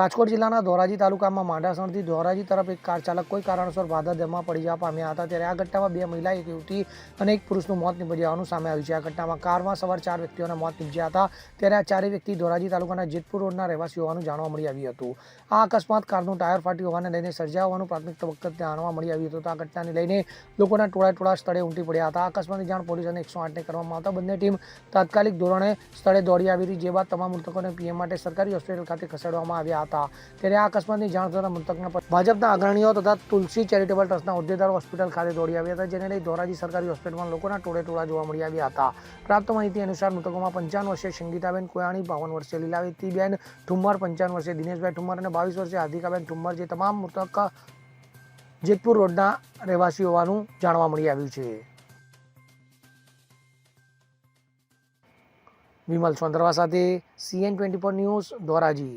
રાજકોટ જિલ્લાના ધોરાજી તાલુકામાં માંડાસણથી ધોરાજી તરફ એક કાર ચાલક કોઈ કારણસર વાદળમાં પડી જવા પામ્યા હતા ત્યારે આ ઘટનામાં બે મહિલા, એક યુવતી અને એક પુરુષનું મોત નીપજ્યાનું સામે આવ્યું છે. આ ઘટનામાં કારમાં સવાર ચાર વ્યક્તિઓના મોત નીપજ્યા હતા. ત્યારે આ ચારેય વ્યક્તિ ધોરાજી તાલુકાના જેતપુર રોડના રહેવાસી હોવાનું જાણવા મળી આવ્યું હતું. આ અકસ્માત કારનું ટાયર ફાટ્યું હોવાને લઈને સર્જાવવાનું પ્રાથમિક તબક્કે જાણવા મળી આવ્યું હતું. આ ઘટનાને લઈને લોકોના ટોળા ટોળા સ્થળે ઉમટી પડ્યા હતા. આ અકસ્માતની જાણ પોલીસ અને એકસો આઠને કરવામાં આવતા બંને ટીમ તાત્કાલિક ધોરણે સ્થળે દોડી આવી હતી, જે બાદ તમામ મૃતકોને પીએમ માટે સરકારી હોસ્પિટલ ખાતે ખસેડવામાં આવ્યા હતા. ત્યારે આ અકસ્માતની જાણ થતાં મૃતકના ભાજપના અગ્રણીઓ તથા તુલસી ચેરિટેબલ ટ્રસ્ટના હોદ્દેદારો હોસ્પિટલ ખાતે દોડી આવ્યા હતા, જેને લઈ ધોરાજી સરકારી હોસ્પિટલમાં લોકોના ટોળે ટોળા જોવા મળી આવ્યા હતા. પ્રાપ્ત માહિતી અનુસાર મૃતકોમાં પંચાવન વર્ષે સંગીતાબેન કોયાણી, બાવન વર્ષે લીલાવતીબેન ઠુમ્મર, પંચાવન વર્ષે દિનેશભાઈ ઠુમ્મર અને બાવીસ વર્ષે હાર્દિકાબેન ઠુમ્મર, જે તમામ મૃતક જેતપુર રોડના રહેવાસી હોવાનું જાણવા મળી આવ્યું છે. વિમલ સોંદરવા સાથે CN twenty four news, Dhoraji.